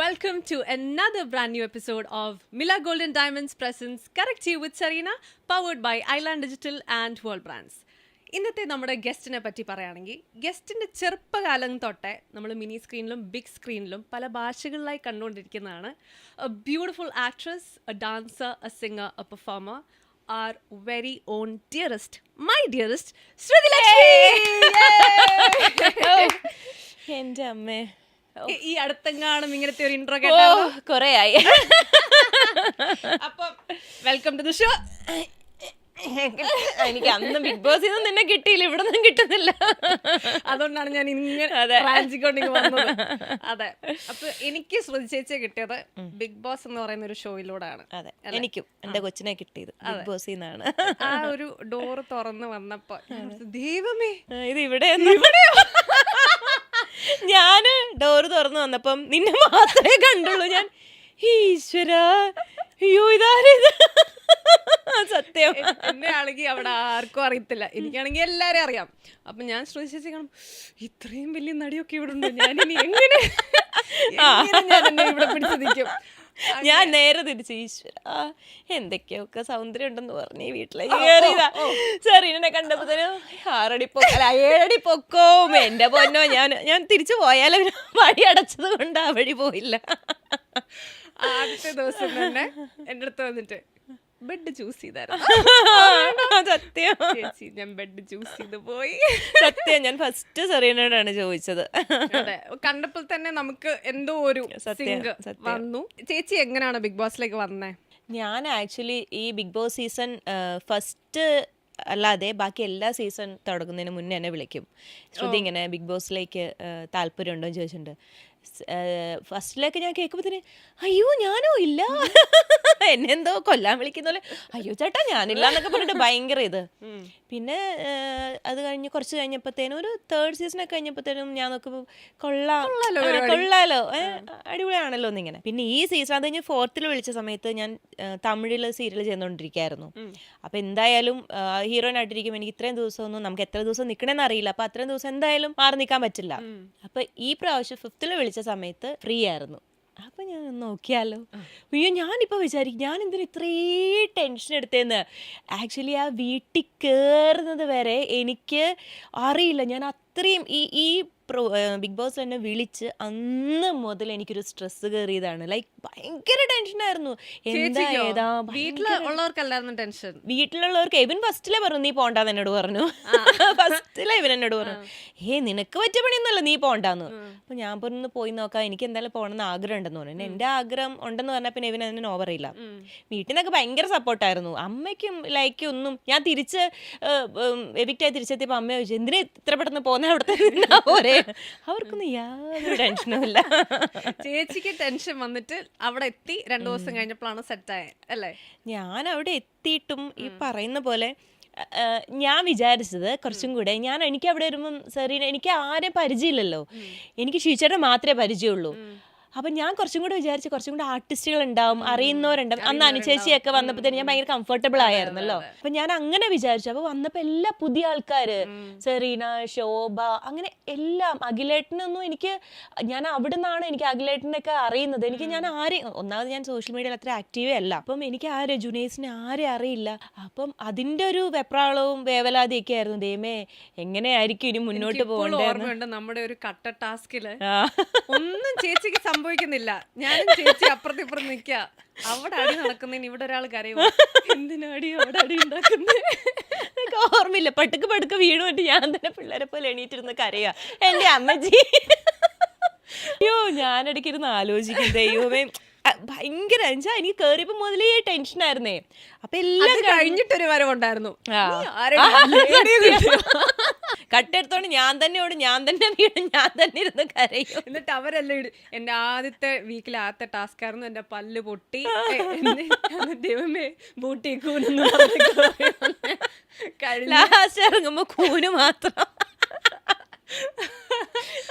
Welcome to another brand new episode of Mila Golden Diamonds Presents Correct You with Sarina, powered by Island Digital and World Brands. ഇന്നത്തെ നമ്മുടെ ഗസ്റ്റിനെ പറ്റി പറയുകയാണെങ്കിൽ ഗസ്റ്റിന്റെ ചെറുപ്പകാലം തൊട്ടേ നമ്മൾ mini സ്ക്രീനിലും big സ്ക്രീനിലും പല ഭാഷകളിലായി കണ്ടുകൊണ്ടിരിക്കുന്നതാണ്. A beautiful actress a dancer a singer a performer our very own dearest my dearest Shruti എന്റെ അമ്മേ. ഈ അടുത്തെങ്ങാനും ഇങ്ങനത്തെ ഒരു ഇൻട്രോ കേട്ടോ കൊറേ ആയി അപ്പം വെൽക്കം ടു ദ ഷോ എനിക്ക് അന്ന് ബിഗ് ബോസിൽ നിന്നും നിന്നെ കിട്ടിയില്ല ഇവിടെ നിന്നും കിട്ടുന്നില്ല. അതുകൊണ്ടാണ് ഞാൻ ഇങ്ങനെ വന്നത്. അതെ. അപ്പൊ എനിക്ക് ശ്രദ്ധിച്ചേച്ചേ ചേച്ചിയെ കിട്ടിയത് ബിഗ് ബോസ് എന്ന് പറയുന്ന ഒരു ഷോയിലൂടെയാണ്. അതെ. എനിക്കും എന്റെ കൊച്ചിനെ കിട്ടിയത് ബിഗ് ബോസിൽ നിന്നാണ് ആ ഒരു ഡോറ് തുറന്ന് വന്നപ്പോ ദൈവമേ. ഇത് ഇവിടെ ഞാൻ ഡോറ് തുറന്നു വന്നപ്പം നിന്നെ മാത്രമേ കണ്ടുള്ളൂ. ഞാൻ ഈശ്വര അയ്യോ ഇതാരിത്? സത്യം. എന്നെ ആണെങ്കിൽ അവിടെ ആർക്കും അറിയത്തില്ല. എനിക്കാണെങ്കിൽ എല്ലാരും അറിയാം. അപ്പൊ ഞാൻ ശ്രദ്ധിച്ചു കാണും ഇത്രയും വലിയ നടിയൊക്കെ ഇവിടെ ഉണ്ട്. ഞാൻ ഇനി എങ്ങനെ എങ്ങനെ ഞാൻ എന്നെ ഇവിടെ പിടിച്ചു നിൽക്കും ഞാൻ നേരെ തിരിച്ചു ഈശ്വര എന്തൊക്കെയൊക്കെ സൗന്ദര്യം ഉണ്ടെന്ന് പറഞ്ഞു ഈ വീട്ടിലേക്ക് കയറിയതാ സെറീനെ കണ്ടപ്പോ തന്നെ ആറടി പൊക്ക ഏഴടി പൊക്കവും എന്റെ പൊന്നോ ഞാൻ ഞാൻ തിരിച്ചു പോയാലും വഴി അടച്ചത് കൊണ്ട് ആ വഴി പോയില്ല. ആദ്യത്തെ ദിവസം തന്നെ എന്റെ അടുത്ത് വന്നിട്ട് ബെഡ് ചൂസ് ചെയ്തായിരുന്നു. സത്യം. ചേച്ചി ഞാൻ ബെഡ് ചൂസ് ചെയ്ത് പോയി. സത്യം ഞാൻ ഫസ്റ്റ് സെറീനോടാണ് ചോദിച്ചത്. കണ്ടപ്പോൾ തന്നെ നമുക്ക് എന്തോ ഒരു. വന്നു. ചേച്ചി എങ്ങനെയാണ് ബിഗ് ബോസിലേക്ക് വന്നേ? ഞാൻ ആക്ച്വലി ഈ ബിഗ് ബോസ് സീസൺ ഫസ്റ്റ് അല്ലാതെ ബാക്കി എല്ലാ സീസൺ തുടങ്ങുന്നതിന് മുന്നേ എന്നെ വിളിക്കും. ശ്രുതി ഇങ്ങനെ ബിഗ് ബോസിലേക്ക് താല്പര്യമുണ്ടോ എന്ന് ചോദിച്ചിട്ടുണ്ട്. ഫസ്റ്റിലേക്ക് ഞാൻ കേൾക്കുമ്പോൾ തന്നെ അയ്യോ ഞാനോ ഇല്ല? എന്നെന്തോ കൊല്ലാൻ വിളിക്കുന്ന പോലെ അയ്യോ ചേട്ടാ ഞാനില്ല എന്നൊക്കെ പറഞ്ഞിട്ട് ഭയങ്കര ഇത്. പിന്നെ അത് കഴിഞ്ഞ് കുറച്ച് കഴിഞ്ഞപ്പോഴത്തേനും ഒരു തേർഡ് സീസൺ ഒക്കെ കഴിഞ്ഞപ്പോഴത്തേനും ഞാൻ നോക്കുമ്പോൾ കൊള്ളാം. കൊള്ളാലോ അടിപൊളിയാണല്ലോ എന്നിങ്ങനെ. പിന്നെ ഈ സീസൺ അത് കഴിഞ്ഞ് ഫോർത്തിൽ വിളിച്ച സമയത്ത് ഞാൻ തമിഴിൽ സീരിയൽ ചെയ്തുകൊണ്ടിരിക്കുകയായിരുന്നു. അപ്പൊ എന്തായാലും ഹീറോയിൻ ആയിട്ടിരിക്കും എനിക്ക് ഇത്രയും ദിവസമൊന്നും നമുക്ക് എത്ര ദിവസം നിൽക്കണമെന്ന് അറിയില്ല. അപ്പൊ അത്രയും ദിവസം എന്തായാലും മാറി നിൽക്കാൻ പറ്റില്ല. അപ്പൊ ഈ പ്രാവശ്യം ഫിഫ്തിൽ വിളിച്ച സമയത്ത് ഫ്രീ ആയിരുന്നു. അപ്പൊ ഞാൻ നോക്കിയാലോ. അയ്യോ ഞാനിപ്പോ വിചാരിക്കും ഞാൻ എന്തിനാ ഇത്രയും ടെൻഷൻ എടുത്തേന്ന്? ആക്ച്വലി ആ വീട്ടിൽ കയറുന്നത് വരെ എനിക്ക് അറിയില്ല. ഞാൻ അത്രയും ഈ ഈ പ്രോ ബിഗ് ബോസ് എന്നെ വിളിച്ച് അന്ന് മുതൽ എനിക്കൊരു സ്ട്രെസ് കയറിയതാണ് ലൈക്ക് ഭയങ്കര ടെൻഷനായിരുന്നു എന്താ? ഏതാ? ടെൻഷൻ വീട്ടിലുള്ളവർക്ക് എവൻ ഫസ്റ്റിലെ പറഞ്ഞു നീ പോണ്ടാന്ന് എന്നോട് പറഞ്ഞു. ഫസ്റ്റിലെ ഇവൻ എന്നോട് പറഞ്ഞു. ഏ നിനക്ക് പറ്റിയ പണിയൊന്നുമല്ല നീ പോണ്ടാന്ന്. അപ്പൊ ഞാൻ പറഞ്ഞു പോയി നോക്കാം എനിക്ക് എന്തായാലും പോകണമെന്ന് ആഗ്രഹം ഉണ്ടെന്ന് പറഞ്ഞു എന്റെ ആഗ്രഹം ഉണ്ടെന്ന് പറഞ്ഞാൽ പിന്നെ ഇവൻ അതിന് ഓവറില്ല വീട്ടിൽ നിന്നൊക്കെ ഭയങ്കര സപ്പോർട്ടായിരുന്നു അമ്മയ്ക്കും ലൈക്കും ഒന്നും ഞാൻ തിരിച്ച് എവിക്റ്റായി തിരിച്ചെത്തിയപ്പോൾ അമ്മ ചോദിച്ചു എന്തിനാ ഇത്ര പെട്ടെന്ന് പോകുന്ന അവിടെ നിന്നാ പോരെ? അവർക്കൊന്നും യാതൊരു ടെൻഷനും ഇല്ല. ചേച്ചിക്ക് ടെൻഷൻ വന്നിട്ട് അവിടെ എത്തി രണ്ടു ദിവസം കഴിഞ്ഞപ്പോഴാണ് സെറ്റ് ആയത് അല്ലേ? ഞാൻ അവിടെ എത്തിയിട്ടും ഈ പറയുന്ന പോലെ ഞാൻ വിചാരിച്ചത് കുറച്ചും കൂടെ ഞാൻ എനിക്ക് അവിടെ വരുമ്പം സെറീന എനിക്ക് ആരെയും പരിചയമില്ലല്ലോ. എനിക്ക് ഷീച്ചയുടെ മാത്രമേ പരിചയമുള്ളൂ. അപ്പൊ ഞാൻ കുറച്ചും കൂടെ വിചാരിച്ചു കുറച്ചും കൂടെ ആർട്ടിസ്റ്റുകൾ ഉണ്ടാവും അറിയുന്നവരുണ്ടാവും. അന്ന് അനുചേച്ചിയൊക്കെ വന്നപ്പോ തന്നെ ഞാൻ ഭയങ്കര കംഫർട്ടബിൾ ആയിരുന്നല്ലോ. അപ്പൊ ഞാൻ അങ്ങനെ വിചാരിച്ചു. അപ്പൊ വന്നപ്പോ എല്ലാ പുതിയ ആൾക്കാര് സെറീന ശോഭ അങ്ങനെ എല്ലാം അഖിലേട്ടനൊന്നും എനിക്ക് ഞാൻ അവിടെ നിന്നാണ് എനിക്ക് അഖിലേട്ടനൊക്കെ അറിയുന്നത്. എനിക്ക് ഞാൻ ആരെ ഒന്നാമത് ഞാൻ സോഷ്യൽ മീഡിയയിൽ അത്ര ആക്റ്റീവേ അല്ല. അപ്പം എനിക്ക് ആരെ ജുനൈസിനെ ആരെ അറിയില്ല. അപ്പം അതിന്റെ ഒരു വെപ്രാളവും വേവലാതിയൊക്കെ ആയിരുന്നു. ദൈവമേ എങ്ങനെയായിരിക്കും ഇനി മുന്നോട്ട് പോകുന്നത് നമ്മുടെ ഒരു കട്ട ടാസ്കിൽ ഒന്നും ചേച്ചിക്ക് സംഭവിക്കുന്നില്ല. ഞാനും ചേച്ചി അപ്പുറത്ത് ഇപ്പുറം നിക്ക. അവിടെ അടി നടക്കുന്നതിന് ഇവിടെ ഒരാൾ കരയും എന്തിനാടി അവിടെ അടി ഉണ്ടാക്കുന്നത് ഓർമ്മയില്ല. പട്ടുക്ക് പടുക്ക് വീണുകൊണ്ട് ഞാൻ തന്നെ പിള്ളേരെ പോലെ എണീറ്റിരുന്ന് കരയുക എന്റെ അമ്മജി അയ്യോ ഞാനിടയ്ക്കിരുന്ന് ആലോചിക്കും. ദൈവമേ. ഭയങ്കര എന്നുവെച്ചാ എനിക്ക് കേറിയപ്പോ മുതലേ ടെൻഷൻ ആയിരുന്നേ. അപ്പൊ എല്ലാം കഴിഞ്ഞിട്ടൊരു വരവുണ്ടായിരുന്നു കട്ടെടുത്തോണ്ട് ഞാൻ തന്നെ ഓട് ഞാൻ തന്നെ വീടും ഞാൻ തന്നെ ഇരുന്ന് കരയും. എന്നിട്ട് അവരെല്ലാം ഇട് എന്റെ ആദ്യത്തെ വീക്കിലെ ആദ്യത്തെ ടാസ്ക് ആയിരുന്നു എന്റെ പല്ല് പൊട്ടി. ദൈവമേ ബൂട്ടി കൂനെന്ന് ലാസ്റ്റ് ഇറങ്ങുമ്പോ കൂന് മാത്രം.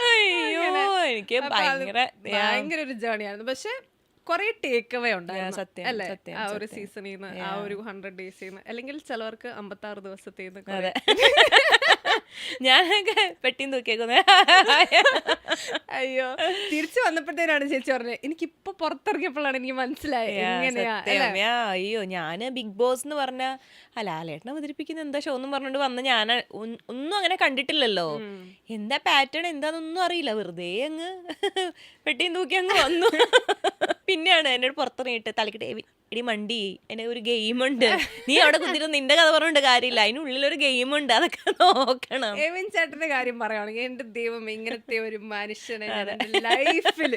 അയ്യോ എനിക്ക് ഭയങ്കര ഭയങ്കര ഒരു ജേണി ആയിരുന്നു. പക്ഷെ കുറെ ടേക്ക് അവേ ഉണ്ടായിരുന്നു സത്യം, അല്ലേ? ആ ഒരു സീസണിൽ നിന്ന് ആ ഒരു ഹൺഡ്രഡ് ഡേയ്സിൽ നിന്ന് അല്ലെങ്കിൽ ചിലവർക്ക് അമ്പത്തി ആറ് ദിവസത്തിൽ ഞാൻ ഞാനൊക്കെ തൂക്കിയേക്കുന്നത് അയ്യോ തിരിച്ചു വന്നപ്പോഴത്തേനാണ് ചേച്ചി പറഞ്ഞത് എനിക്ക് ഇപ്പൊ പുറത്തിറങ്ങിയപ്പോഴാണ് എനിക്ക് മനസ്സിലായത്. എങ്ങനെയാ അയ്യോ ഞാൻ ബിഗ് ബോസ് എന്ന് പറഞ്ഞ അല്ല ലാലേട്ടനെ അവതരിപ്പിക്കുന്ന എന്താ ഷോ എന്നും പറഞ്ഞോണ്ട് വന്ന ഞാൻ ഒന്നും അങ്ങനെ കണ്ടിട്ടില്ലല്ലോ. എന്താ പാറ്റേൺ എന്താന്നൊന്നും അറിയില്ല വെറുതെ അങ്ങ് പെട്ടിയും തൂക്കി അങ്ങ് വന്നു. പിന്നെയാണ് എന്നോട് പുറത്തിറങ്ങിയിട്ട് തലക്കിട്ട് ഇടി എടി മണ്ടി എന്നെ ഒരു ഗെയിമുണ്ട് നീ അവിടെ കുത്തിരുന്ന് നിന്റെ കഥ പറഞ്ഞിട്ട് കാര്യമില്ല. അതിനുള്ളിലൊരു ഗെയിമുണ്ട് അതൊക്കെ നോക്കണം. ചേട്ടന്റെ കാര്യം പറയുകയാണെങ്കിൽ എന്റെ ദൈവം ഇങ്ങനത്തെ ഒരു മനുഷ്യനെ ലൈഫിൽ